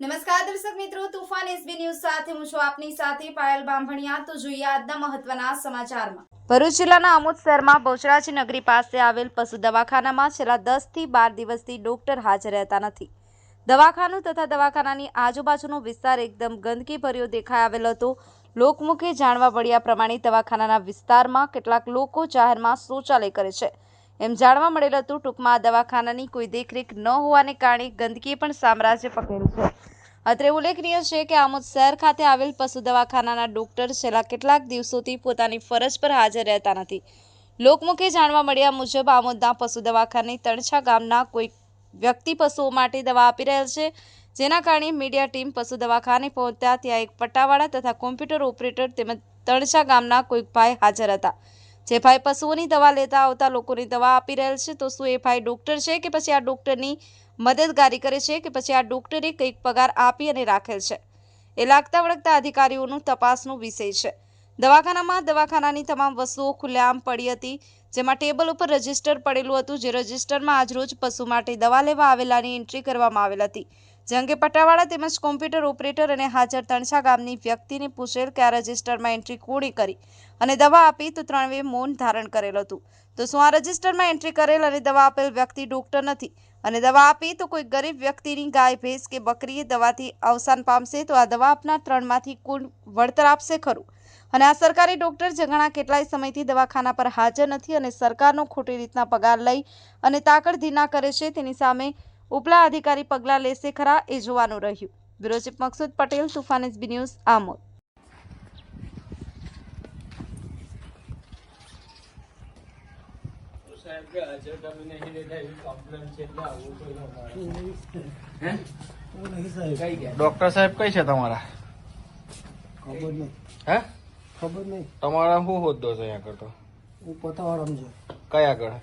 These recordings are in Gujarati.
નમસ્કાર દર્શક મિત્રો, તુફાન એસબી ન્યૂઝ સાથે હું છું આપની સાથે પાયલ બાંભણિયા. તો જોઈએ આજના મહત્વના સમાચારમાં. ભરૂચ જિલ્લાના શહેરમાં બહુચરાજી નગરી પાસે આવેલ પશુ દવાખાનામાં છેલ્લા દસથી બાર દિવસથી ડોક્ટર હાજર રહેતા નથી. દવાખાનું તથા દવાખાનાની આજુબાજુનો વિસ્તાર એકદમ ગંદકી ભર્યો દેખાઈ આવેલ હતો. લોકમુખે જાણવા મળ્યા પ્રમાણે દવાખાનાના વિસ્તારમાં કેટલાક લોકો જાહેરમાં શૌચાલય કરે છે. એમ જાણવા મળેલ હતું, ટૂંકમાં દવાખાનાની કોઈ દેખરેખ ન હોવાને કારણે ગંદકી પણ સામ્રાજ્ય પકડેલ છે. અત્રે ઉલ્લેખનીય છે કે આમોદ શહેર ખાતે આવેલ પશુ દવાખાનાના ડોક્ટર છેલ્લા કેટલાક દિવસોથી પોતાની ફરજ પર હાજર રહેતા નથી. લોકમુખે જાણવા મળ્યા મુજબ આમોદના પશુ દવાખાને તણછા ગામના કોઈ વ્યક્તિ પશુઓ માટે દવા આપી રહેલ છે. જેના કારણે મીડિયા ટીમ પશુ દવાખાને પહોંચ્યા ત્યાં એક પટ્ટાવાળા તથા કોમ્પ્યુટર ઓપરેટર તેમજ તણછા ગામના કોઈક ભાઈ હાજર હતા. જે ભાઈ પશુઓની દવા લેતા આવતા લોકોની દવા આપી રહેલ છે, તો શું એ ભાઈ ડોક્ટર છે કે પછી આ ડોક્ટરની મદદગારી કરે છે કે પછી આ ડોક્ટરે કંઈક પગાર આપી અને રાખેલ છે? એ લાગતા વળગતા અધિકારીઓનું તપાસનો વિષય છે. દવાખાનામાં દવાખાનાની તમામ વસ્તુઓ ખુલ્લેઆમ પડી હતી, જેમાં ટેબલ ઉપર રજિસ્ટર પડેલું હતું, જે રજિસ્ટરમાં આજરોજ પશુ માટે દવા લેવા આવેલાની એન્ટ્રી કરવામાં આવેલ હતી. જે અંગે પટ્ટાવાળા તેમજ કોમ્પ્યુટર ઓપરેટર અને હાજર તણછા ગામની વ્યક્તિને પૂછેલ કે આ રજિસ્ટરમાં એન્ટ્રી કોણે કરી અને દવા આપી, તો ત્રણવે મૌન ધારણ કરેલ હતું. તો શું આ રજિસ્ટરમાં એન્ટ્રી કરેલ અને દવા આપેલ વ્યક્તિ ડોક્ટર નથી? અને દવા આપી, તો કોઈ ગરીબ વ્યક્તિની ગાય, ભેંસ કે બકરીએ દવાથી અવસાન પામશે, તો આ દવા આપનાર ત્રણમાંથી કોણ વળતર આપશે ખરું? અને આ સરકારી ડોક્ટર જે ઘણા કેટલાય સમયથી દવાખાના પર હાજર નથી અને સરકારનો ખોટી રીતના પગાર લઈ અને તાકડ ધીના કરે છે, તેની સામે ઉપલા અધિકારી પગલાં લેશે ખરા એ જોવાનું રહ્યું. Bureau chief Maksud Patel Toofan SB news Amod. સાહેબ કે હાજર તમે નહીં લેતા એવી complaint છે એટલે આવવું પડ્યું કઈ ગયા? ડોક્ટર સાહેબ કઈ છે તમારા? ખબર નહીં. હે? ખબર નહીં. તમારા શું હોદ્દો છે અહીંયા કરતો? હું પતાવાળામ છે. કઈ આગળ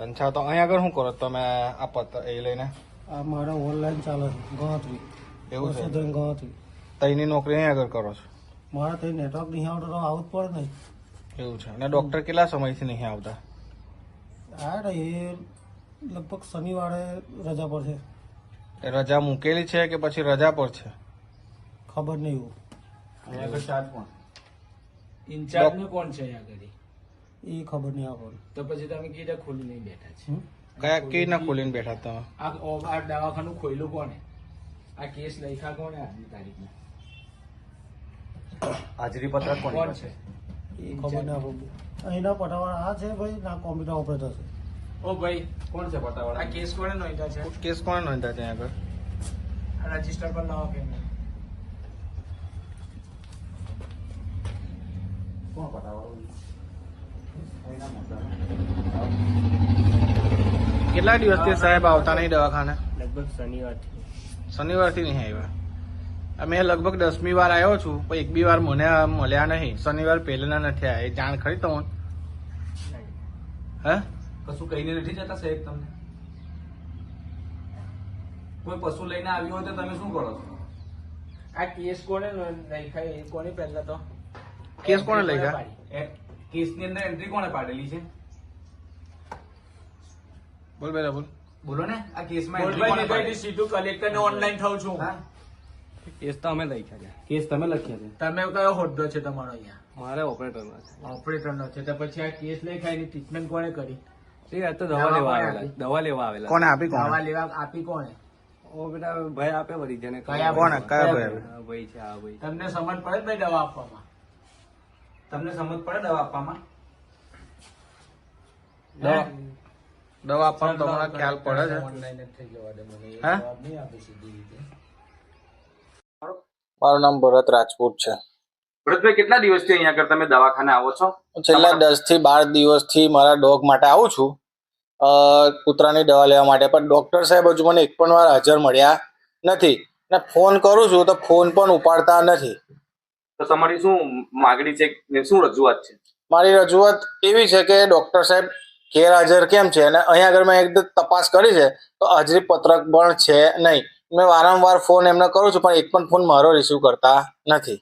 તનછા તો અહીંયા આગળ શું કરો? તમે આ પત્ર એ લઈને? આ મારા ઓનલાઈન ચાલે છે ગણતરી. એવું છે? ગણતરી. તઈની નોકરી અહીંયા આગળ કરો છો? મારા તઈ નેટવર્ક નહીં આવતો તો આવું જ પડે નહીં એવું છે. અને ડોક્ટર કેટલા સમયથી નહીં આવતા? આ એ લગભગ શનિવારે રજા પર છે. એ રજા મૂકેલી છે કે પછી રજા પર છે? ખબર નહીં એવું. અહીંયા આગળ ચાર્જ પણ ઇન્ચાર્જ ને કોણ છે અહીંયા આગળ? એ ખબર નહીં આપણને તો પછી તમે કીધા ખોલી નહીં બેઠા છે. કયા કે ના ખોલીને બેઠા તમે? આ આ દવાખાનું ખોલ્યું કોને આ કેસ લખ્યા કોને આજની તારીખમાં? હાજરી પત્રક કોણ છે એ ખબર નહીં આપણને અહીંના પટાવાળા આ છે ભાઈ? ના કોમ્પ્યુટર ઓપરેટર છે. ઓ ભાઈ કોણ છે પટાવાળા? આ કેસ કોને નોંધ્યા છે? કેસ કોણે નોંધ્યા ત્યાં આગળ આ રજિસ્ટર પર લાવો કે નહીં? કેટલા દિવસથી સાહેબ આવતા નહીં દવાખાને? લગભગ શનિવારથી શનિવારથી નહીં આવ્યા? મેં લગભગ દસમી વાર આવ્યો છું પણ એક બી વાર મને મળ્યા નહીં. શનિવાર પહેલાના નથી આવ્યા. એ જાણ ખરી તમને? હે? કશું કહીને નથી જતા સાહેબ તમને? કોઈ પશુ લઈને આવ્યું હોય તો તમે શું કરો છો? આ કેસ કોને લખ્યા? એ કોની પહેલા તો? કેસ કોણે લખ્યા? કેસની અંદર એન્ટ્રી કોણે પાડેલી છે? બોલ બેટા બોલ. બોલો ને આ કેસમાં એન્ટ્રી કોણે પાડેલી સીધું કલેક્ટર ને ઓનલાઈન થઉં છું. કેસ તો અમે લખ્યા છે. કેસ તમે લખ્યા છે? તમે કયો હોદ્દો છે તમારો અહીંયા. મારે ઓપરેટરનો છે. ઓપરેટર નો છે તો પછી આ કેસ લખાયની ટ્રીટમેન્ટ કોણે કરી? એ તો દવા લેવા આવેલા દવા લેવા આવેલા. કોને આપી દવા લેવા આપી કોણે? ઓ બેટા ભાઈ આપે વળી જેને કયા કોણે? કયા ભાઈ? ભાઈ ભાઈ છે આ ભાઈ. તમને સમજ પડે ભાઈ દવા આપવામાં. તમને સમજ પડે દવા આપવામાં? દવા? આપવાનો તમારા ખ્યાલ પડે છે. ઓનલાઈન જ થઈ જવા દે મને એ હે? જવાબ નહીં આપી સીધી રીતે. મારું નામ ભરત રાજપૂત છે. ભરતભાઈ કેટલા દિવસથી અહીંયા આગળ તમે દવાખાને આવો છો? છેલ્લા દસથી બાર દિવસથી મારા ડોગ માટે આવું છું. કૂતરાની દવા લેવા માટે. પણ ડોક્ટર સાહેબ હજુ મને એક પણ વાર હાજર મળ્યા નથી. ને ફોન કરું છું તો ફોન પણ ઉપાડતા નથી. તો તમારી શું માગણી છે શું રજૂઆત છે? મારી રજૂઆત એવી છે કે ડોક્ટર સાહેબ ગેરહાજર કેમ છે? અને અહીંયા આગળ મેં એકદમ તપાસ કરી છે, તો હાજરી પત્રક પણ છે નહીં. મેં વારંવાર ફોન એમને કરું છું, પણ એક પણ ફોન મારો રિસીવ કરતા નથી.